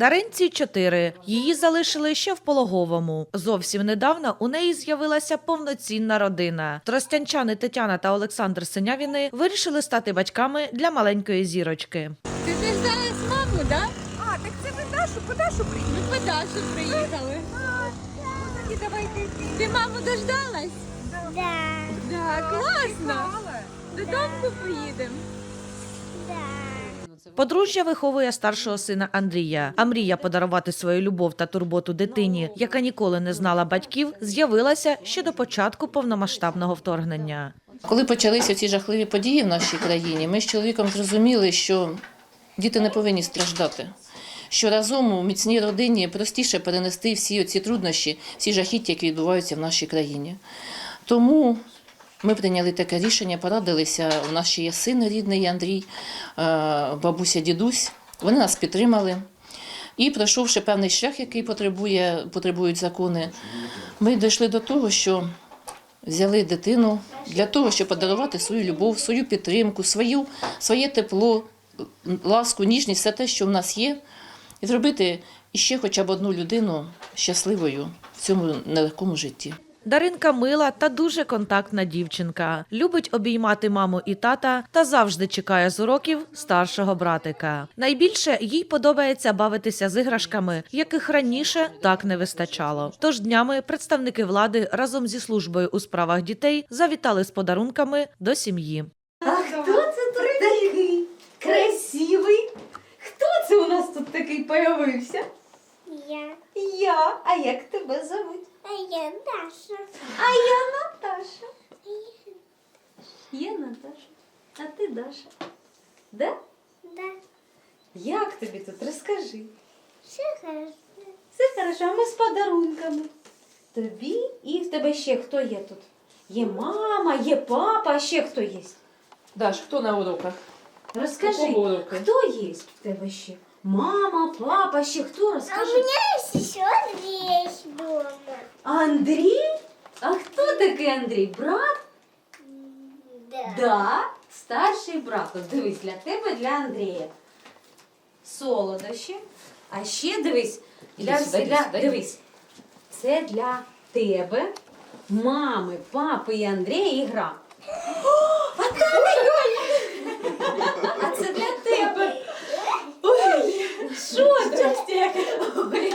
Даринці 4. Її залишили ще в пологовому. Зовсім недавно у неї з'явилася повноцінна родина. Тростянчани Тетяна та Олександр Синявіни вирішили стати батьками для маленької зірочки. Ти дождалась маму, да? А, так це Дашу, по Дашу приїхали. Ми по Дашу приїхали. Ну тоді давайте йти. Ти маму дождалась? Да, Да, класно. Додому поїдемо. да. Подружжя виховує старшого сина Андрія. А мрія подарувати свою любов та турботу дитині, яка ніколи не знала батьків, з'явилася ще до початку повномасштабного вторгнення. Коли почалися ці жахливі події в нашій країні, ми з чоловіком зрозуміли, що діти не повинні страждати. Що разом у міцній родині простіше перенести всі ці труднощі, всі жахіття, які відбуваються в нашій країні. Тому ми прийняли таке рішення, порадилися. У нас ще є син рідний Андрій, е, бабуся, дідусь. Вони нас підтримали. І пройшовши певний шлях, який потребує, потребують закони, ми дійшли до того, що взяли дитину для того, щоб подарувати свою любов, свою підтримку, свою, своє тепло, ласку, ніжність, все те, що в нас є, і зробити іще хоча б одну людину щасливою в цьому нелегкому житті. Даринка мила та дуже контактна дівчинка. Любить обіймати маму і тата та завжди чекає з уроків старшого братика. Найбільше їй подобається бавитися з іграшками, яких раніше так не вистачало. Тож днями представники влади разом зі службою у справах дітей завітали з подарунками до сім'ї. А хто це тут такий красивий? Хто це у нас тут такий появився? Я. Я. А як тебе зовуть? А я Даша. А я Наташа. Є Наташа. А ти Даша. Да? Да. Як тобі тут? Розкажи. Все хорошо. Все хорошо, а ми з подарунками. Тобі і в тебе ще хто є тут? Є мама, є папа, а ще хто є? Даш, хто на уроках? Розкажи, Якого уроку? хто є в тебе ще? Мама, папа, ще хто? А у Розкажи. меня есть еще вещь дома. Андрій? А хто такий Андрій? Брат? Да. Да, старший брат. От дивись, для тебе, для Андрія. Солодощі. А ще дивись, для, сюди, для сюди. дивись. Це для тебе, мами, папи і Андрія і О, а там А це для тебе. Ой, що це? Ой.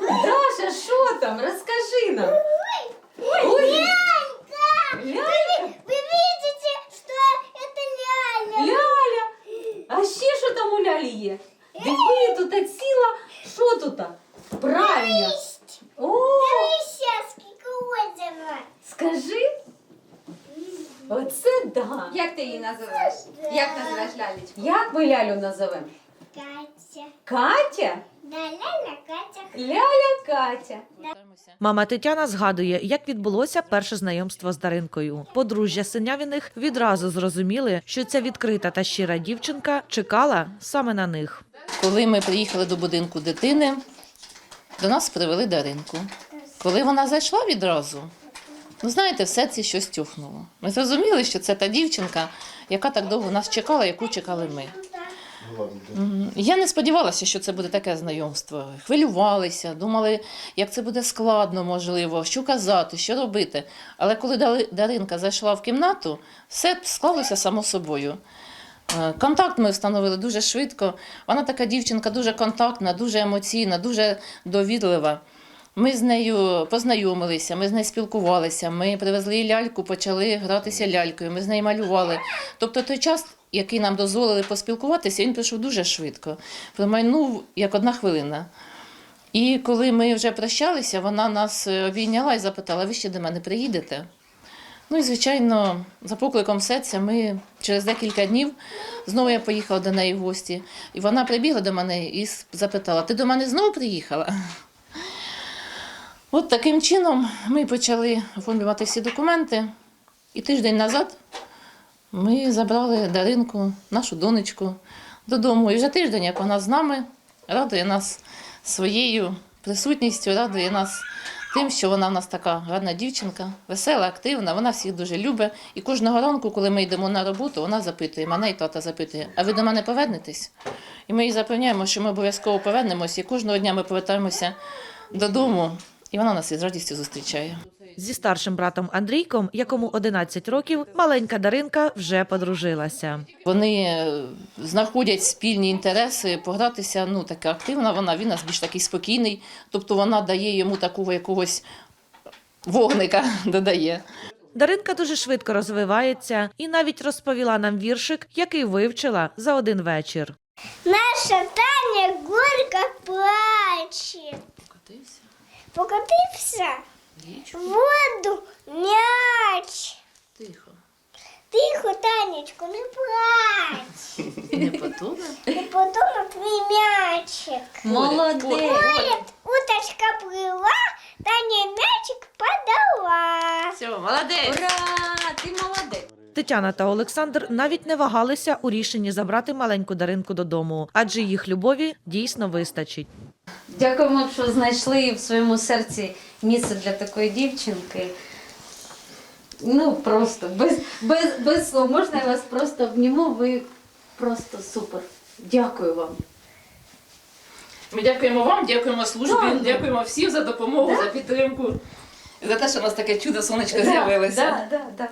Даша, що там? Розкажи нам. Ой, Лялька. Вы видите, что это Ляля? Ляля! А ще що там у лялі є? Диви, тут ціла. Що тут? Правильно. О, Сейчас, сколько озеро. скажи. Оце да. Як ти її називаєш? Як називаєш лялечку? Як ми лялю назовемо? Катя. Катя? Да, Ляля, Катя. Ляля Катя. Мама Тетяна згадує, як відбулося перше знайомство з Даринкою. Подружжя Синявіних відразу зрозуміли, що ця відкрита та щира дівчинка чекала саме на них. Коли ми приїхали до будинку дитини, до нас привели Даринку. Коли вона зайшла відразу, ну знаєте, в серці щось тюхнуло. Ми зрозуміли, що це та дівчинка, яка так довго нас чекала, яку чекали ми. Я не сподівалася, що це буде таке знайомство. Хвилювалися, думали, як це буде складно, можливо, що казати, що робити. Але коли Даринка зайшла в кімнату, все склалося само собою. Е, Контакт ми встановили дуже швидко. Вона така дівчинка дуже контактна, дуже емоційна, дуже довірлива. Ми з нею познайомилися, ми з нею спілкувалися, ми привезли ляльку, почали гратися лялькою, ми з нею малювали. Тобто той час, який нам дозволили поспілкуватися, він пройшов дуже швидко. Промайнув як одна хвилина. І коли ми вже прощалися, вона нас е, обійняла і запитала: ви ще до мене приїдете? Ну і, звичайно, за покликом серця ми через декілька днів знову я поїхала до неї в гості. І вона прибігла до мене і запитала: Ти до мене знову приїхала? От таким чином ми почали оформлювати всі документи. І тиждень назад ми забрали Даринку, нашу донечку, додому. І вже тиждень, як вона з нами, радує нас своєю присутністю, радує нас тим, що вона в нас така гарна дівчинка, весела, активна, вона всіх дуже любить. І кожного ранку, коли ми йдемо на роботу, вона запитує, мене і тата запитує, а ви до мене повернетесь? І ми їй запевняємо, що ми обов'язково повернемося, і кожного дня ми повертаємося додому, і вона нас із радістю зустрічає. Зі старшим братом Андрійком, якому 11 років, маленька Даринка вже подружилася. Вони е, знаходять спільні інтереси, погратися. Ну така активна вона, він нас більш такий спокійний. Тобто вона дає йому такого якогось вогника, додає. Даринка дуже швидко розвивається і навіть розповіла нам віршик, який вивчила за один вечір. Наша Таня горько плачет. Покатився в воду мяч. Тихо. Тихо, Танечку, не плач. Не потоне. Не подумав твій м'ячик. Молодець. Поряд уточка плила, Таня м'ячик подала. Все, молодець. Ура! Ти молодець. Тетяна та Олександр навіть не вагалися у рішенні забрати маленьку Даринку додому, адже їх любові дійсно вистачить. Дякуємо, що знайшли в своєму серці місце для такої дівчинки. Ну, просто без, без, без слов. Можна я вас просто обніму? Ви просто супер. Дякую вам. Ми дякуємо вам, дякуємо службі, дякуємо всім за допомогу, за підтримку. За те, що у нас таке чудо сонечко з'явилося. Да, да, да.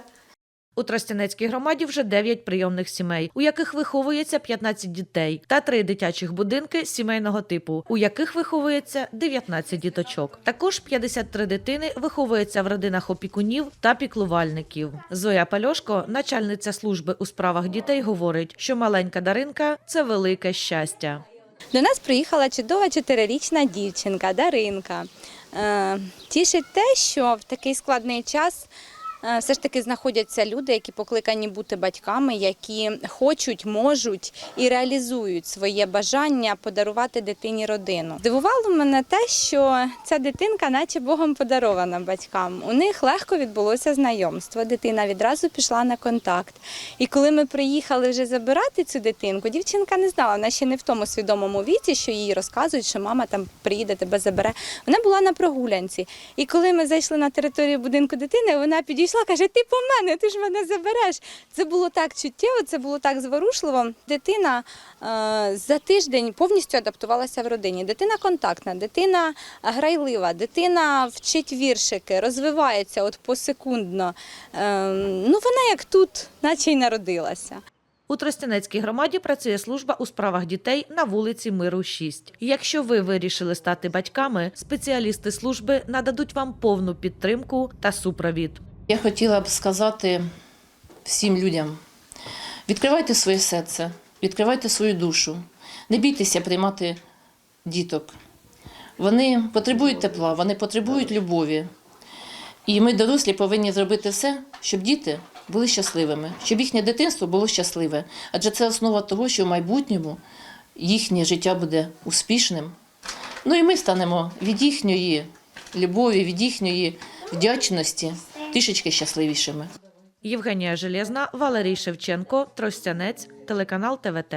У Тростянецькій громаді вже 9 прийомних сімей, у яких виховується 15 дітей, та три дитячих будинки сімейного типу, у яких виховується 19 діточок. Також 53 дитини виховуються в родинах опікунів та піклувальників. Зоя Пальошко, начальниця служби у справах дітей, говорить, що маленька Даринка це велике щастя. До нас приїхала чудова чотирирічна дівчинка Даринка. Е, Тішить те, що в такий складний час все ж таки знаходяться люди, які покликані бути батьками, які хочуть, можуть і реалізують своє бажання подарувати дитині родину. Здивувало мене те, що ця дитинка, наче Богом подарована батькам. У них легко відбулося знайомство. Дитина відразу пішла на контакт. І коли ми приїхали вже забирати цю дитинку, дівчинка не знала, вона ще не в тому свідомому віці, що їй розказують, що мама там приїде, тебе забере. Вона була на прогулянці. І коли ми зайшли на територію будинку дитини, вона підійшла, каже: Ти по мене, ти ж мене забереш. Це було так чуттєво, це було так зворушливо. Дитина е, за тиждень повністю адаптувалася в родині. Дитина контактна, дитина грайлива, дитина вчить віршики, розвивається от посекундно. Е, ну вона як тут, наче й народилася. У Тростянецькій громаді працює служба у справах дітей на вулиці Миру 6. Якщо ви вирішили стати батьками, спеціалісти служби нададуть вам повну підтримку та супровід. Я хотіла б сказати всім людям: відкривайте своє серце, відкривайте свою душу, не бійтеся приймати діток. Вони потребують тепла, вони потребують любові. І ми, дорослі, повинні зробити все, щоб діти були щасливими, щоб їхнє дитинство було щасливе. Адже це основа того, що в майбутньому їхнє життя буде успішним. Ну і ми станемо від їхньої любові, від їхньої вдячності трішечки щасливішими. Євгенія Железна, Валерій Шевченко, Тростянець, телеканал ТВТ.